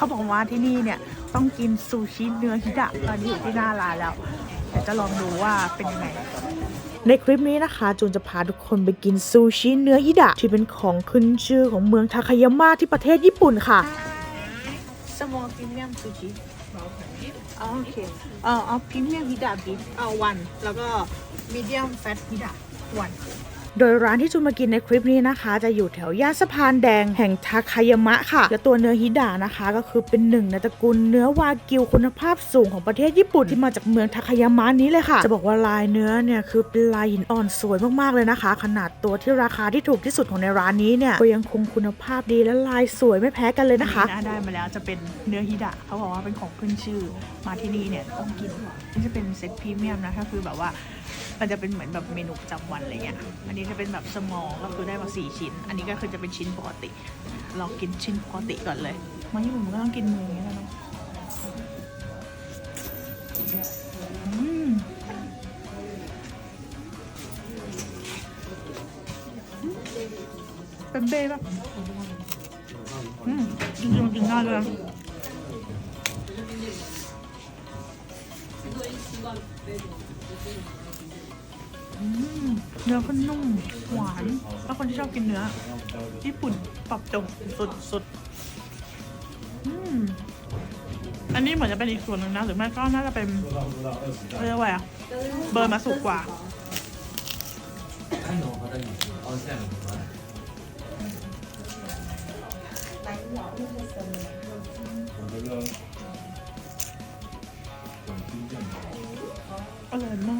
เขาบอกว่าที่นี่เนี่ยต้องกินซูชิเนื้อฮิดะตอนนี้อยู่ที่หน้าร้านแล้วเดี๋ยวจะลองดูว่าเป็นยังไงในคลิปนี้นะคะจูนจะพาทุกคนไปกินซูชิเนื้อฮิดะที่เป็นของขึ้นชื่อของเมืองทาคายามะที่ประเทศญี่ปุ่นค่ะ small premium sushi อ๋อโอเคเอ่อเอา premium ฮิดะบิเอาวัน แล้วก็ medium fat ฮิดะวัน โดยร้านที่จูนมากินในคลิปนี้นะคะ จะอยู่แถวย่านสะพานแดงแห่งทาคายามะค่ะ และตัวเนื้อฮิดะนะคะ ก็คือเป็นหนึ่งในตระกูลเนื้อวากิวคุณภาพสูงของประเทศญี่ปุ่นที่มาจากเมืองทาคายามะนี้เลยค่ะ จะบอกว่าลายเนื้อเนี่ยคือเป็นลายหินอ่อนสวยมากๆเลยนะคะ ขนาดตัวที่ราคาที่ถูกที่สุดของในร้านนี้เนี่ยก็ยังคงคุณภาพดีและลายสวยไม่แพ้กันเลยนะคะได้มาแล้วจะเป็นเนื้อฮิดะเขาบอกว่าเป็นของขึ้นชื่อมาที่นี่เนี่ยต้องกินนี่จะเป็นเซ็ตพรีเมียมนะก็คือแบบว่ามันจะเป็นเหมือนแบบเมนูประจำวันอะไรเงี้ยอันนี้จะเป็นแบบสมอลก็คือได้มาสี่ชิ้น อันนี้ก็คือจะเป็นชิ้นปกติเรากินชิ้นปกติก่อนเลยมาญี่ปุ่นมันก็ต้องกินมืออย่างเงี้ยแหละเนาะอืมเป็นเบ้ปะอืมจริงๆกินง่ายเลยนะอืม เนื้อก็นุ่มหวานถ้าคนที่ชอบกินเนื้อ ญี่ปุ่นปรับจบสุดสุดอันนี้เหมือนจะเป็นอีกส่วนหนึ่งนะหรือไม่ก็น่าจะเป็นเรียกว่าอะไรเบอร์มาสุกกว่าอร่อยมาก